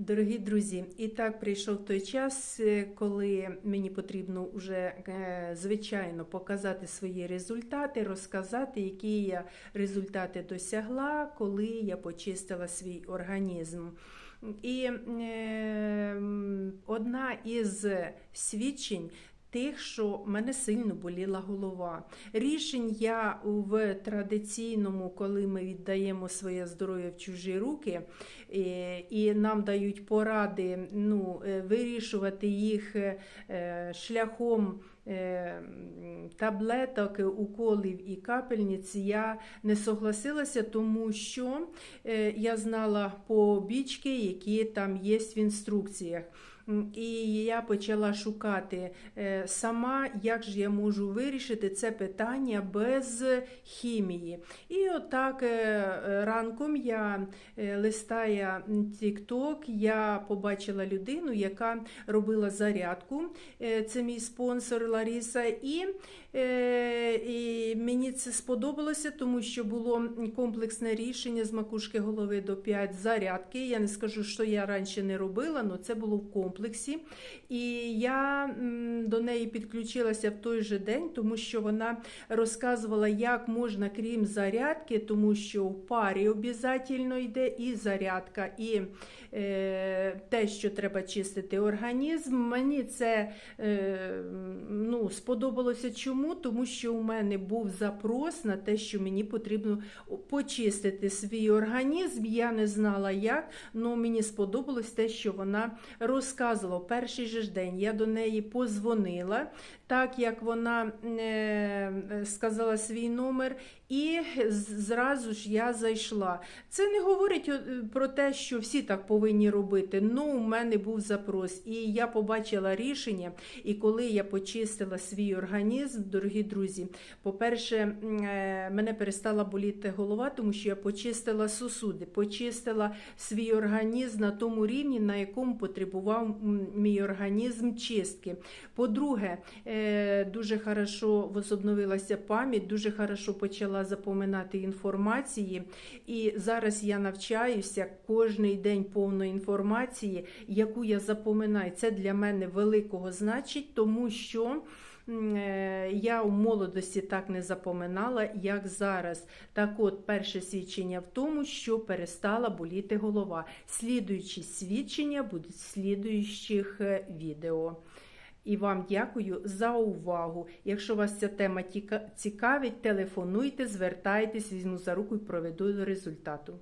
Дорогі друзі, і так прийшов той час, е, коли мені потрібно вже е, звичайно показати свої результати, розказати, які я результати досягла, коли я почистила свій організм. І е, одна із свідчень. Тих, що в мене сильно боліла голова. Рішень я в традиційному, коли ми віддаємо своє здоров'я в чужі руки, е, і нам дають поради ну, е, вирішувати їх е, шляхом таблеток, уколів і капельниць, я не согласилася, тому що е, я знала побічки, які там є в інструкціях. І я почала шукати е, сама, як ж я можу вирішити це питання без хімії. І отак е, ранком я е, листая TikTok, я побачила людину, яка робила зарядку. Е, Це мій спонсор Лариса. І, е, і мені це сподобалося, тому що було комплексне рішення з макушки голови до 5 зарядки. Я не скажу, що я раніше не робила, але це було в комплексі. І я до неї підключилася в той же день, тому що вона розказувала, як можна, крім зарядки, тому що в парі обов'язково йде і зарядка, і е, те, що треба чистити організм. Мені це е, ну, сподобалося чому? Тому що у мене був запрос на те, що мені потрібно почистити свій організм. Я не знала як, але мені сподобалось те, що вона розказувала. Перший же ж день я до неї позвонила, так як вона е, сказала свій номер, і з- зразу ж я зайшла. Це не говорить е, про те, що всі так повинні робити. Ну, у мене був запрос, і я побачила рішення. І коли я почистила свій організм, дорогі друзі, по-перше, е, мене перестала боліти голова, тому що я почистила сосуди, почистила свій організм на тому рівні, на якому потребував мій організм чистки. По-друге, е, дуже хорошо возобновилася пам'ять, дуже хорошо почала запоминати інформації. І зараз я навчаюся кожний день повної інформації, яку я запоминаю. Це для мене великого значить, тому що. е, Я у молодості так не запоминала, як зараз. Так от, перше свідчення в тому, що перестала боліти голова. Слідуючі свідчення будуть в слідуючих е, відео. І вам дякую за увагу. Якщо вас ця тема цікавить, телефонуйте, звертайтесь, візьму за руку і проведу до результату.